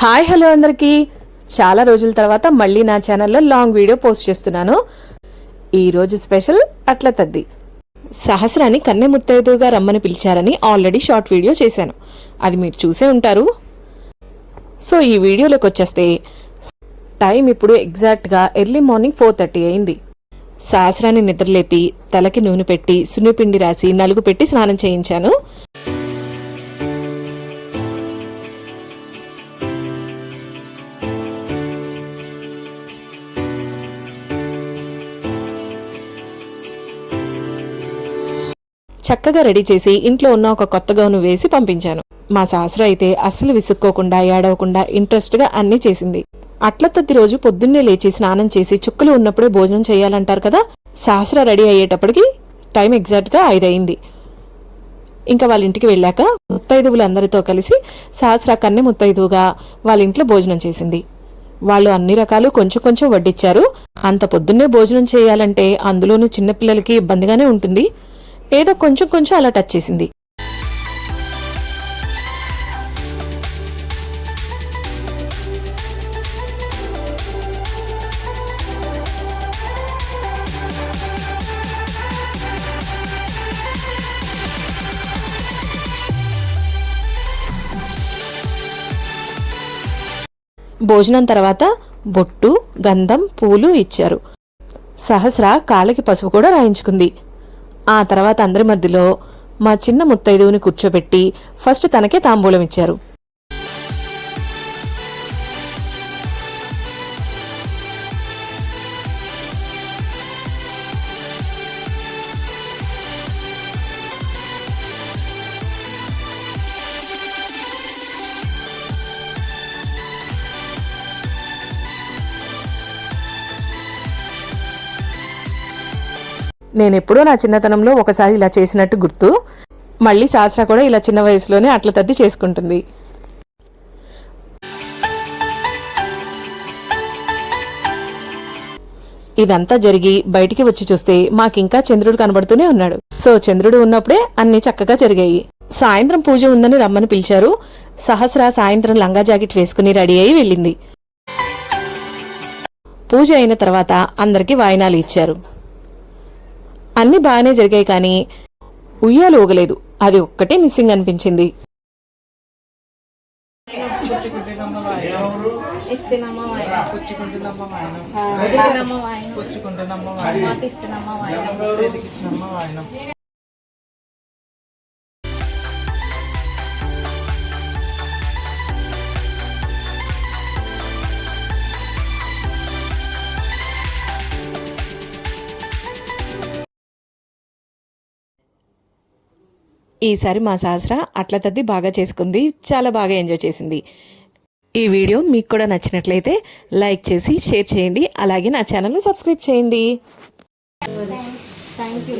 Hi hello అందరికీ. చాలా రోజుల తర్వాత మళ్ళీ నా ఛానల్లో లాంగ్ వీడియో పోస్ట్ చేస్తున్నాను. ఈరోజు స్పెషల్ అట్ల తద్ది. సహస్రాన్ని కన్నె ముత్తైదుగా రమ్మని పిలిచారని ఆల్రెడీ షార్ట్ వీడియో చేశాను. అది మీరు చూసే ఉంటారు. సో ఈ వీడియోలోకి వచ్చేస్తే టైం ఇప్పుడు ఎగ్జాక్ట్గా ఎర్లీ మార్నింగ్ ఫోర్ థర్టీ అయింది. సహస్రాన్ని నిద్రలేపి తలకి నూనె పెట్టి సున్నిపిండి రాసి నలుగు పెట్టి స్నానం చేయించాను. చక్కగా రెడీ చేసి ఇంట్లో ఉన్న ఒక కొత్త గౌను వేసి పంపించాను. మా సహస్ర అయితే అస్సలు విసుక్కోకుండా ఏడవకుండా ఇంట్రెస్ట్గా అన్నీ చేసింది. అట్ల తద్ది రోజు పొద్దున్నే లేచి స్నానం చేసి చుక్కలు ఉన్నప్పుడే భోజనం చేయాలంటారు కదా? సాసర రెడీ అయ్యేటప్పటికి టైం ఎగ్జాక్ట్గా ఐదు అయింది ఇంకా వాళ్ళ ఇంటికి వెళ్ళాక ముత్తైదువులందరితో కలిసి సాసర కన్నె ముత్తైదువుగా వాళ్ళ ఇంట్లో భోజనం చేసింది. వాళ్ళు అన్ని రకాలు కొంచెం కొంచెం వడ్డిచ్చారు. అంత పొద్దున్నే భోజనం చేయాలంటే అందులోనూ చిన్నపిల్లలకి ఇబ్బందిగానే ఉంటుంది. ఏదో కొంచెం కొంచెం అలా టచ్ చేసింది. భోజనం తర్వాత బొట్టు గంధం పూలు ఇచ్చారు. సహస్ర కాళ్ళకి పసుపు కూడా రాయించుకుంది. ఆ తర్వాత అందరి మధ్యలో మా చిన్న ముత్తైదువుని కూర్చోబెట్టి ఫస్ట్ తనకే తాంబూలం ఇచ్చారు. నేనెప్పుడూ నా చిన్నతనంలో ఒకసారి ఇలా చేసినట్టు గుర్తు. మళ్ళీ శాస్త్ర కూడా ఇలా చిన్న వయసులోనే అట్ల తద్ది చేసుకుంటుంది. ఇదంతా జరిగి బయటికి వచ్చి చూస్తే మాకింకా చంద్రుడు కనబడుతూనే ఉన్నాడు. సో చంద్రుడు ఉన్నప్పుడే అన్ని చక్కగా జరిగాయి. సాయంత్రం పూజ ఉందని రమ్మని పిలిచారు. సహస్ర సాయంత్రం లంగా జాకెట్ వేసుకుని రెడీ అయి వెళ్ళింది. పూజ అయిన తర్వాత అందరికీ వాయినాలు ఇచ్చారు. అన్ని బాగానే జరిగాయి కానీ ఉయ్యాలు ఊగలేదు. అది ఒక్కటే మిస్సింగ్ అనిపించింది. పుచ్చుకుంటున్నమ్మ వాయనం? ఈసారి మా సహస్ర అట్ల తద్ది బాగా చేసుకుంది చాలా బాగా ఎంజాయ్ చేసింది. ఈ వీడియో మీకు కూడా నచ్చినట్లయితే లైక్ చేసి షేర్ చేయండి అలాగే నా ఛానల్ని సబ్స్క్రైబ్ చేయండి. Thank you